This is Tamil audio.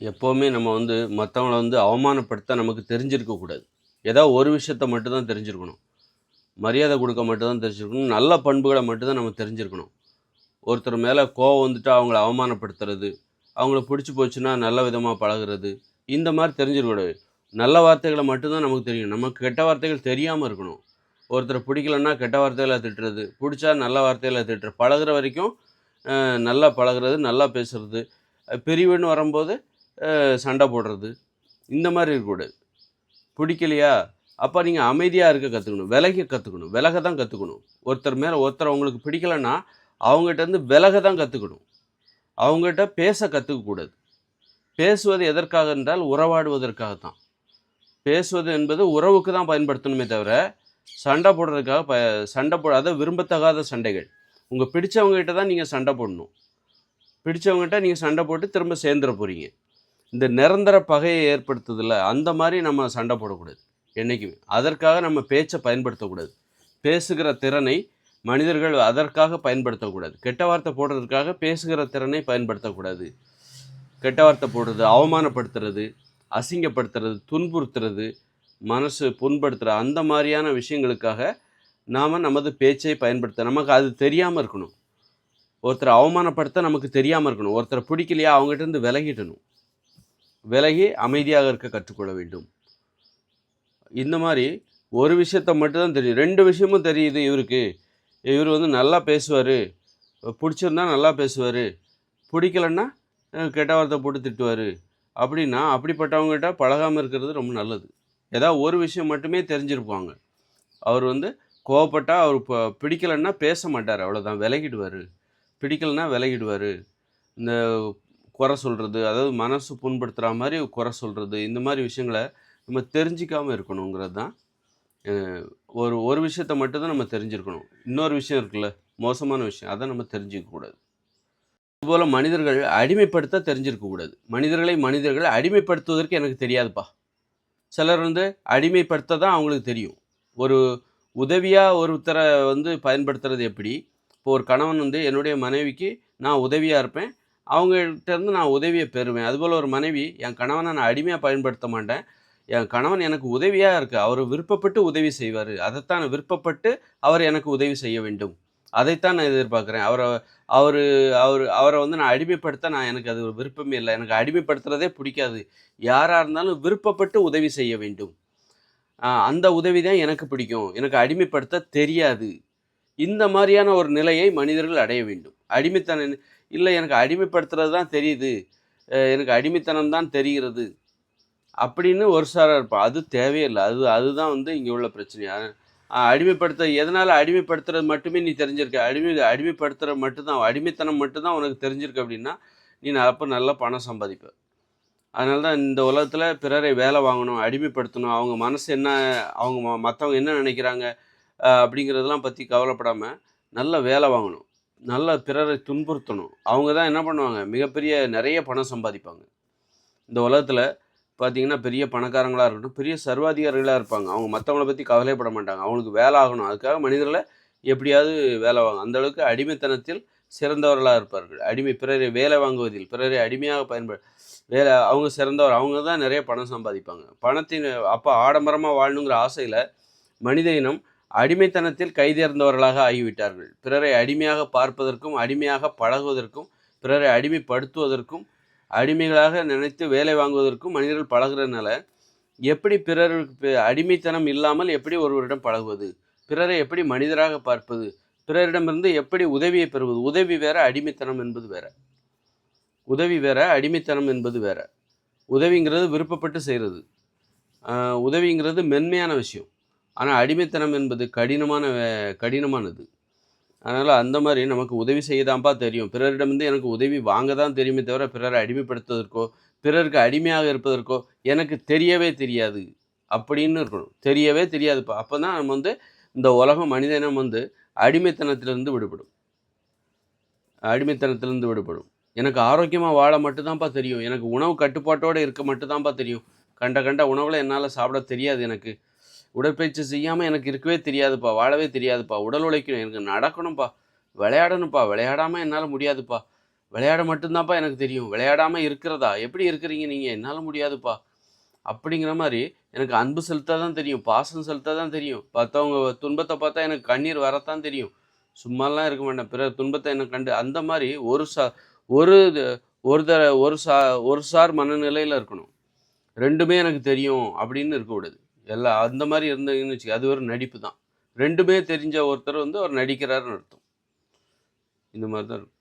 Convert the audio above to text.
எப்போவுமே நம்ம வந்து மற்றவங்கள வந்து அவமானப்படுத்த நமக்கு தெரிஞ்சிருக்கக்கூடாது ஏதாவது ஒரு விஷயத்த மட்டும்தான் தெரிஞ்சிருக்கணும். மரியாதை கொடுக்க மட்டும்தான் தெரிஞ்சிருக்கணும். நல்ல பண்புகளை மட்டும்தான் நம்ம தெரிஞ்சிருக்கணும். ஒருத்தர் மேலே கோவம் வந்துட்டு அவங்கள அவமானப்படுத்துறது அவங்கள பிடிச்சி போச்சுன்னா நல்ல விதமாக பழகுறது இந்த மாதிரி தெரிஞ்சிருக்கூடாது நல்ல வார்த்தைகளை மட்டும்தான் நமக்கு தெரியும். நமக்கு கெட்ட வார்த்தைகள் தெரியாமல் இருக்கணும். ஒருத்தரை பிடிக்கலன்னா கெட்ட வார்த்தைகளை திட்டுறது பிடிச்சா நல்ல வார்த்தைகளை திட்டுறது. பழகுற வரைக்கும் நல்லா பழகுறது நல்லா பேசுகிறது பிரிவுன்னு வரும்போது சண்டை போடுறது. இந்த மாதிரி இருக்கக்கூடாது. பிடிக்கலையா? அப்போ நீங்கள் அமைதியாக இருக்க கற்றுக்கணும் விலக கற்றுக்கணும் விலக தான் கற்றுக்கணும் ஒருத்தர் மேலே ஒருத்தர் அவங்களுக்கு பிடிக்கலன்னா அவங்ககிட்ட விலக தான் கற்றுக்கணும் அவங்ககிட்ட பேச கற்றுக்கக்கூடாது பேசுவது எதற்காக என்றால் உறவாடுவதற்காக தான் பேசுவது என்பது உறவுக்கு தான் பயன்படுத்தணுமே தவிர சண்டை போடுறதுக்காக ப சண்டை போட அதை விரும்பத்தகாத சண்டைகள். உங்கள் பிடிச்சவங்ககிட்ட தான் நீங்கள் சண்டை போடணும். பிடிச்சவங்ககிட்ட நீங்கள் சண்டை போட்டு திரும்ப சேர்ந்துட போகிறீங்க இந்த நிரந்தர பகையை ஏற்படுத்துதில்ல அந்த மாதிரி நம்ம சண்டை போடக்கூடாது என்றைக்குமே அதற்காக நம்ம பேச்சை பயன்படுத்தக்கூடாது. பேசுகிற திறனை மனிதர்கள் அதற்காக பயன்படுத்தக்கூடாது. கெட்ட வார்த்தை போடுறதுக்காக பேசுகிற திறனை பயன்படுத்தக்கூடாது. கெட்ட வார்த்தை போடுறது அவமானப்படுத்துறது அசிங்கப்படுத்துறது துன்புறுத்துறது மனசு புண்படுத்துகிற அந்த மாதிரியான விஷயங்களுக்காக நாம் நமது பேச்சை பயன்படுத்த நமக்கு அது தெரியாமல் இருக்கணும். ஒருத்தரை அவமானப்படுத்த நமக்கு தெரியாமல் இருக்கணும். ஒருத்தரை பிடிக்கலையா அவங்ககிட்ட இருந்து விலகிடணும். விலகி அமைதியாக இருக்க கற்றுக்கொள்ள வேண்டும். இந்த மாதிரி ஒரு விஷயத்த மட்டும்தான் தெரியும். ரெண்டு விஷயமும் தெரியுது இவருக்கு. இவர் வந்து நல்லா பேசுவார். பிடிச்சிருந்தா நல்லா பேசுவார். பிடிக்கலன்னா கெட்ட வார்த்தை போட்டு திட்டுவார். அப்படின்னா அப்படிப்பட்டவங்ககிட்ட பழகாமல் இருக்கிறது ரொம்ப நல்லது. ஏதாவது ஒரு விஷயம் மட்டுமே தெரிஞ்சிருப்பாங்க. அவர் வந்து கோவப்பட்டால் அவர் இப்போ பிடிக்கலன்னா பேச மாட்டார். அவ்வளோதான் விலகிடுவார். பிடிக்கலன்னா விலகிடுவார். இந்த குறை சொல்கிறது அதாவது மனசு புண்படுத்துகிற மாதிரி குறை சொல்கிறது இந்த மாதிரி விஷயங்களை நம்ம தெரிஞ்சிக்காமல் இருக்கணுங்கிறது தான் ஒரு ஒரு விஷயத்த மட்டும்தான் நம்ம தெரிஞ்சிருக்கணும். இன்னொரு விஷயம் இருக்குல்ல மோசமான விஷயம் அதை நம்ம தெரிஞ்சிக்கக்கூடாது அதுபோல் இதுபோல் மனிதர்கள் அடிமைப்படுத்த தெரிஞ்சிருக்கக்கூடாது மனிதர்களை மனிதர்களை அடிமைப்படுத்துவதற்கு எனக்கு தெரியாதுப்பா. சிலர் வந்து அடிமைப்படுத்த தான் அவங்களுக்கு தெரியும். ஒரு உதவியாக ஒருத்தரை வந்து பயன்படுத்துறது எப்படி? இப்போ ஒரு கணவன் வந்து என்னுடைய மனைவிக்கு நான் உதவியாக இருப்பேன் அவங்கள்ட்டேருந்து நான் உதவியை பெறுவேன். அதுபோல் ஒரு மனைவி என் கணவனை நான் அடிமையாக பயன்படுத்த மாட்டேன். என் கணவன் எனக்கு உதவியாக இருக்குது அவர் விருப்பப்பட்டு உதவி செய்வார். அதைத்தான் விருப்பப்பட்டு அவர் எனக்கு உதவி செய்ய வேண்டும். அதைத்தான் நான் எதிர்பார்க்குறேன். அவரை அவர் அவர் அவரை வந்து நான் அடிமைப்படுத்த நான் எனக்கு அது ஒரு விருப்பமே இல்லை. எனக்கு அடிமைப்படுத்துறதே பிடிக்காது. யாராக இருந்தாலும் விருப்பப்பட்டு உதவி செய்ய வேண்டும். அந்த உதவி தான் எனக்கு பிடிக்கும். எனக்கு அடிமைப்படுத்த தெரியாது. இந்த மாதிரியான ஒரு நிலையை மனிதர்கள் அடைய வேண்டும். அடிமைத்தனம் இல்லை எனக்கு அடிமைப்படுத்துறது தான் தெரியுது. எனக்கு அடிமைத்தனம் தான் தெரிகிறது. அப்படின்னு ஒரு சாராக இருப்பான் அது தேவையில்லை. அது அதுதான் வந்து இங்கே உள்ள பிரச்சனையாக அடிமைப்படுத்த எதனால் அடிமைப்படுத்துறது மட்டுமே நீ தெரிஞ்சிருக்க. அடிமை அடிமைப்படுத்துகிற மட்டும்தான். அடிமைத்தனம் மட்டும்தான் உனக்கு தெரிஞ்சிருக்கு அப்படின்னா நீ அப்போ நல்லா பணம் சம்பாதிப்ப. அதனால தான் இந்த உலகத்தில் பிறரை வேலை வாங்கணும் அடிமைப்படுத்தணும். அவங்க மனசு என்ன அவங்க ம- மற்றவங்க என்ன நினைக்கிறாங்க? அப்படிங்கிறதெல்லாம் பற்றி கவலைப்படாமல் நல்ல வேலை வாங்கணும். நல்ல பிறரை துன்புறுத்தணும். அவங்க தான் என்ன பண்ணுவாங்க? மிகப்பெரிய நிறைய பணம் சம்பாதிப்பாங்க. இந்த உலகத்தில் பார்த்தீங்கன்னா பெரிய பணக்காரங்களாக இருக்கட்டும் பெரிய சர்வாதிகாரிகளாக இருப்பாங்க. அவங்க மற்றவங்கள பற்றி கவலைப்பட மாட்டாங்க. அவங்களுக்கு வேலை ஆகணும். அதுக்காக மனிதர்களை எப்படியாவது வேலை வாங்க. அந்த அளவுக்கு அடிமைத்தனத்தில் சிறந்தவர்களாக இருப்பார்கள். அடிமை பிறரை வேலை வாங்குவதில் பிறரை அடிமையாக பயன்பட வேலை அவங்க சிறந்தவர் அவங்க தான் நிறைய பணம் சம்பாதிப்பாங்க. பணத்தின் அப்போ ஆடம்பரமாக வாழணுங்கிற ஆசையில் மனித இனம் அடிமைத்தனத்தில் கைதேர்ந்தவர்களாக ஆகிவிட்டார்கள். பிறரை அடிமையாக பார்ப்பதற்கும் அடிமையாக பழகுவதற்கும் பிறரை அடிமைப்படுத்துவதற்கும் அடிமைகளாக நினைத்து வேலை வாங்குவதற்கும் மனிதர்கள் பழகுறதுனால எப்படி பிறருக்கு அடிமைத்தனம் இல்லாமல் எப்படி ஒருவரிடம் பழகுவது? பிறரை எப்படி மனிதராக பார்ப்பது? பிறரிடமிருந்து எப்படி உதவியை பெறுவது? உதவி வேற அடிமைத்தனம் என்பது வேற. உதவி வேற அடிமைத்தனம் என்பது வேற. உதவிங்கிறது விருப்பப்பட்டு செய்கிறது. உதவிங்கிறது மென்மையான விஷயம். ஆனால் அடிமைத்தனம் என்பது கடினமான வே- கடினமானது. அதனால் அந்த மாதிரி நமக்கு உதவி செய்யதான்ப்பா தெரியும். பிறரிடமிருந்து எனக்கு உதவி வாங்க தான் தெரியுமே தவிர பிறரை அடிமைப்படுத்துவதற்கோ பிறருக்கு அடிமையாக இருப்பதற்கோ எனக்கு தெரியவே தெரியாது அப்படின்னு இருக்கணும். தெரியவே தெரியாதுப்பா. அப்போ தான் நம்ம வந்து இந்த உலகம் மனிதனம் வந்து அடிமைத்தனத்திலிருந்து விடுபடும். அடிமைத்தனத்திலிருந்து விடுபடும். எனக்கு ஆரோக்கியமாக வாழ மட்டும்தான்ப்பா தெரியும். எனக்கு உணவு கட்டுப்பாட்டோடு இருக்க மட்டும்தான்ப்பா தெரியும். கண்ட கண்ட உணவில் என்னால் சாப்பிட தெரியாது எனக்கு. உடற்பயிற்சி செய்யாமல் எனக்கு இருக்கவே தெரியாதுப்பா வாழவே தெரியாதுப்பா. உடல் உழைக்கணும் எனக்கு நடக்கணும்ப்பா விளையாடணும்ப்பா விளையாடாமல் என்னால் முடியாதுப்பா. விளையாட மட்டும்தான்ப்பா எனக்கு தெரியும். விளையாடாமல் இருக்கிறதா? எப்படி இருக்கிறீங்க நீங்கள் என்னால் முடியாதுப்பா. அப்படிங்கிற மாதிரி எனக்கு அன்பு செலுத்த தான் தெரியும். பாசம் செலுத்த தான் தெரியும். பார்த்தவங்க துன்பத்தை பார்த்தா எனக்கு கண்ணீர் வரத்தான் தெரியும். சும்மாலாம் இருக்க மாட்டேன். பிறர் துன்பத்தை எனக்கு கண்டு அந்த மாதிரி ஒரு சா ஒரு ஒரு தர ஒரு சா ஒரு சார் மனநிலையில் இருக்கணும். ரெண்டுமே எனக்கு தெரியும் அப்படின்னு இருக்கக்கூடாது எல்லாம் அந்த மாதிரி இருந்தீங்கன்னு வச்சுக்க அது ஒரு நடிப்பு தான் ரெண்டுமே தெரிஞ்ச ஒருத்தர் வந்து அவர் நடிக்கிறாருன்னு அர்த்தம். இந்த மாதிரி தான் இருக்கும்.